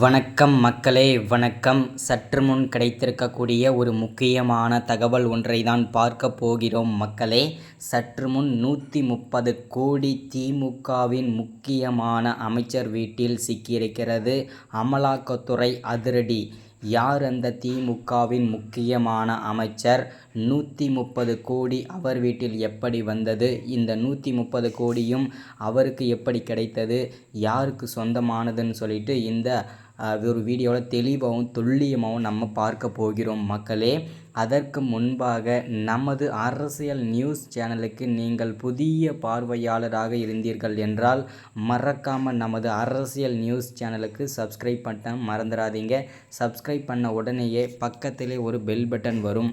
வணக்கம் மக்களே வணக்கம். சற்று முன் கிடைத்திருக்கக்கூடிய ஒரு முக்கியமான தகவல் ஒன்றை தான் பார்க்க போகிறோம் மக்களே. சற்று முன் நூற்றி முப்பது கோடி திமுகவின் முக்கியமான அமைச்சர் வீட்டில் சிக்கியிருக்கிறது அமலாக்கத்துறை அதிரடி. யார் அந்த திமுகவின் முக்கியமான அமைச்சர்? நூற்றி முப்பது கோடி அவர் வீட்டில் எப்படி வந்தது? இந்த நூற்றி முப்பது கோடியும் அவருக்கு எப்படி கிடைத்தது? யாருக்கு சொந்தமானதுன்னு சொல்லிட்டு இந்த ஒரு வீடியோவில் தெளிவாகவும் துல்லியமாகவும் நம்ம பார்க்க போகிறோம் மக்களே. அதற்கு முன்பாக நமது அரசியல் நியூஸ் சேனலுக்கு நீங்கள் புதிய பார்வையாளராக இருந்தீர்கள் என்றால் மறக்காமல் நமது அரசியல் நியூஸ் சேனலுக்கு சப்ஸ்கிரைப் பண்ண மறந்துடாதீங்க. சப்ஸ்கிரைப் பண்ண உடனேயே பக்கத்திலே ஒரு பெல் பட்டன் வரும்.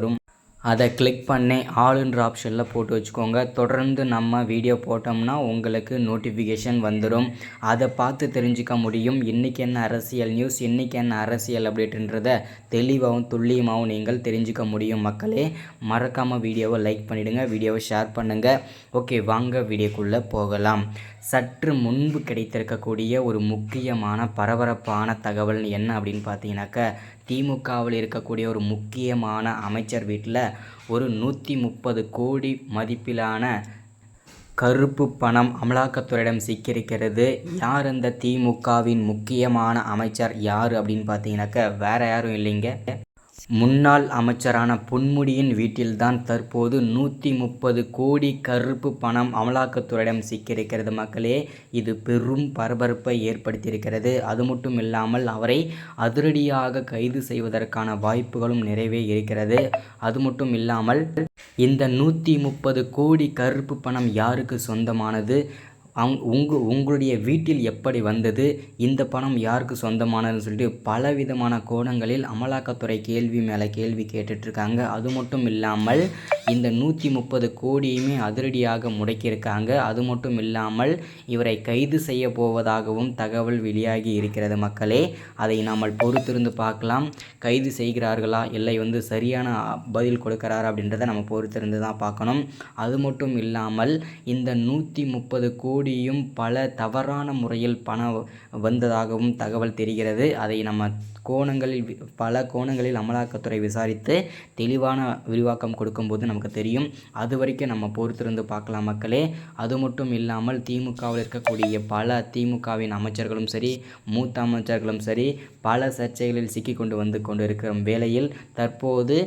அதை கிளிக் பண்ணி ஆளுன்ற ஆப்ஷனில் போட்டு வச்சுக்கோங்க. தொடர்ந்து நம்ம வீடியோ போட்டோம்னா உங்களுக்கு நோட்டிஃபிகேஷன் வந்துடும் அதை பார்த்து தெரிஞ்சுக்க முடியும். இன்றைக்கி என்ன அரசியல் நியூஸ் இன்றைக்கி என்ன அரசியல் அப்டேட்டுன்றத தெளிவாகவும் துல்லியமாகவும் நீங்கள் தெரிஞ்சுக்க முடியும் மக்களே. மறக்காமல் வீடியோவை லைக் பண்ணிவிடுங்க வீடியோவை ஷேர் பண்ணுங்கள் ஓகே வாங்க வீடியோக்குள்ளே போகலாம். சற்று முன்பு கிடைத்திருக்கக்கூடிய ஒரு முக்கியமான பரபரப்பான தகவல் என்ன அப்படின்னு பார்த்தீங்கன்னாக்க திமுகவில் இருக்கக்கூடிய ஒரு முக்கியமான அமைச்சர் வீட்டில் ஒரு நூற்றி முப்பது கோடி மதிப்பிலான கருப்பு பணம் அமலாக்கத்துறையிடம் சிக்கியிருக்கிறது. யார் அந்த திமுகவின் முக்கியமான அமைச்சர்? யார் அப்படின்னு பார்த்தீங்கன்னாக்க வேறு யாரும் இல்லைங்க. முன்னாள் அமைச்சரான பொன்முடியின் வீட்டில்தான் தற்போது நூற்றி முப்பது கோடி கருப்பு பணம் அமலாக்கத்துறையிடம் சிக்கியிருக்கிறது மக்களே. இது பெரும் பரபரப்பை ஏற்படுத்தியிருக்கிறது. அது மட்டும் இல்லாமல் அவரை அதிரடியாக கைது செய்வதற்கான வாய்ப்புகளும் நிறைவே இருக்கிறது. அது மட்டும் இல்லாமல் இந்த நூற்றி முப்பது கோடி கருப்பு பணம் யாருக்கு சொந்தமானது? அங் உங்க உங்களுடைய வீட்டில் எப்படி வந்தது? இந்த பணம் யாருக்கு சொந்தமானதுன்னு சொல்லிட்டு பலவிதமான கோணங்களில் அமலாக்கத்துறை கேள்வி மேலே கேள்வி கேட்டுட்ருக்காங்க. அது மட்டும் இல்லாமல் இந்த நூற்றி முப்பது கோடியுமே அதிரடியாக முடக்கியிருக்காங்க. அது மட்டும் இல்லாமல் இவரை கைது செய்ய போவதாகவும் தகவல் வெளியாகி இருக்கிறது மக்களே. அதை நாம் பொறுத்திருந்து பார்க்கலாம். கைது செய்கிறார்களா? இல்லை வந்து சரியான பதில் கொடுக்கிறாரா அப்படின்றத நம்ம பொறுத்திருந்து தான் பார்க்கணும். அது மட்டும் இல்லாமல் இந்த நூற்றி முப்பது கோடியும் பல தவறான முறையில் பணம் வந்ததாகவும் தகவல் தெரிகிறது. அதை நம்ம கோணங்களில் பல கோணங்களில் அமலாக்கத்துறை விசாரித்து தெளிவான விரிவாக்கம் கொடுக்கும்போது நமக்கு நமக்கு தெரியும். அது வரைக்கும் நம்ம பொறுத்திருந்து பார்க்கலாம் மக்களே. அது மட்டும் இல்லாமல் திமுகவில் இருக்கக்கூடிய பல திமுகவின் அமைச்சர்களும் சரி மூத்த அமைச்சர்களும் சரி பல சர்ச்சைகளில் சிக்கி கொண்டு வந்து கொண்டு இருக்கிற வேளையில் தற்போது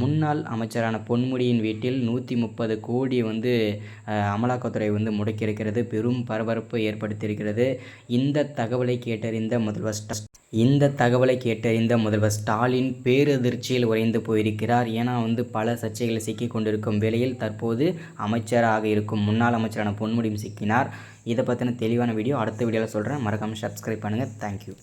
முன்னாள் அமைச்சரான பொன்முடியின் வீட்டில் நூற்றி முப்பது கோடி வந்து அமலாக்கத்துறை வந்து முடக்கியிருக்கிறது. பெரும் பரபரப்பு ஏற்படுத்தியிருக்கிறது. இந்த தகவலை கேட்டறிந்த முதல்வர் இந்த தகவலை கேட்டறிந்த முதல்வர் ஸ்டாலின் பேரதிர்ச்சியில் உறைந்து போயிருக்கிறார். ஏன்னா வந்து பல சர்ச்சைகளை சிக்கிக் கொண்டிருக்கும் வேளையில் தற்போது அமைச்சராக இருக்கும் முன்னாள் அமைச்சரான பொன்முடியும் சிக்கினார். இதை பற்றின தெளிவான வீடியோ அடுத்த வீடியோவில் சொல்கிறேன் மறக்காமல் சப்ஸ்கிரைப் பண்ணுங்கள் தேங்க்யூ